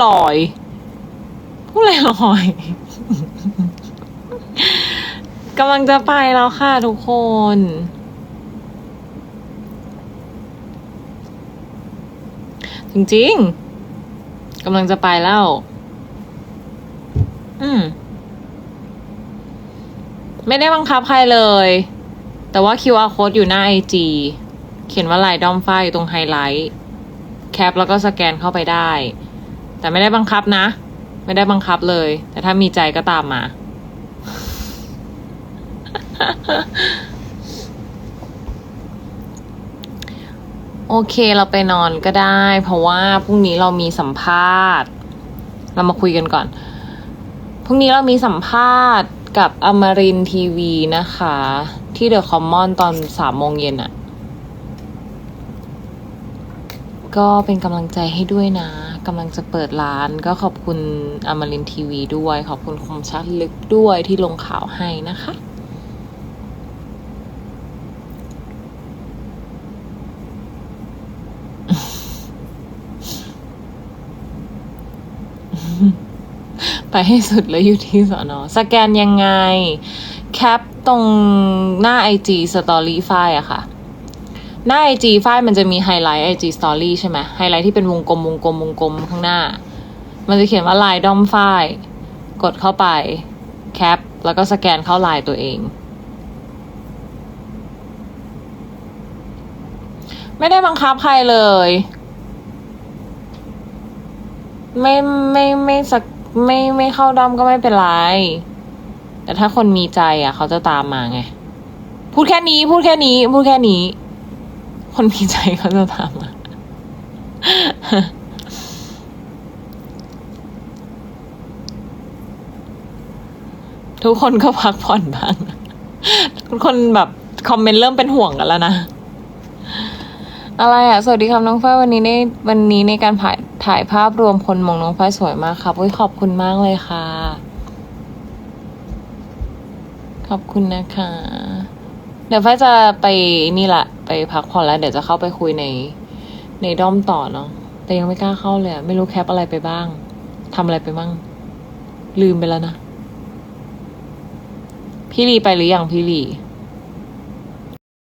ลอยพูดอะไรลอยกำลังจะไปแล้วค่ะทุกคน จริงๆกำลังจะไปแล้ว อืม ไม่ได้บังคับใครเลย แต่ว่า QR code อยู่หน้า IG เขียนว่าลายด้อมฝ้ายอยู่ตรงไฮไลท์ แคปแล้วก็สแกนเข้าไปได้ แต่ไม่ได้บังคับนะ ไม่ได้บังคับเลย แต่ถ้ามีใจก็ตามมา โอเคเราไปนอนก็ได้ เพราะว่าพรุ่งนี้เรามีสัมภาษณ์ เรามาคุยกันก่อน พรุ่งนี้เรามีสัมภาษณ์กับอมรินทีวีนะคะ ที่เดอะคอมมอนตอนสามโมงเย็นอะก็เป็นกำลังใจให้ด้วยนะ กำลังจะเปิดร้านก็ขอบคุณอมรินทีวีด้วย ขอบคุณคมชัดลึกด้วยที่ลงข่าวให้นะคะไปให้สุดแล้วอยู่ที่สอนอสแกนยังไง แคปตรงหน้า IG Story ไฟล์อะค่ะ หน้า IG ไฟล์มันจะมีไฮไลท์ IG Story ใช่ไหมไฮไลท์ที่เป็นวงกลมวงกลมวงกลมข้างหน้า มันจะเขียนว่าลายด้อมไฟล์กดเข้าไปแคปแล้วก็สแกนเข้าไลน์ตัวเอง ไม่ได้บังคับใครเลย ไม่ไม่ไม่สักไม่ไม่เข้าด้อมก็ไม่เป็นไร แต่ถ้าคนมีใจอะ เขาจะตามมาไง พูดแค่นี้ พูดแค่นี้ พูดแค่นี้ คนมีใจเขาจะตามมาทุกคนก็พักผ่อนบ้างทุกคนแบบคอมเมนต์เริ่มเป็นห่วงกันแล้วนะ อะไรอะ สวัสดีครับน้องฝ้ายวันนี้ในวันนี้ในการถ่ายถ่ายภาพรวมคนมองน้องฝ้ายสวยมากครับขอบคุณมากเลยค่ะ ขอบคุณนะคะ ดี๋ยวฟ้าจะไปนี่แหละไปพักผ่อนแล้ว เดี๋ยวจะเข้าไปคุยในในด้อมต่อเนาะแต่ยังไม่กล้าเข้าเลยไม่รู้แคปอะไรไปบ้างทำอะไรไปบ้างลืมไปแล้วนะ พี่ลีไปหรือยังพี่ลี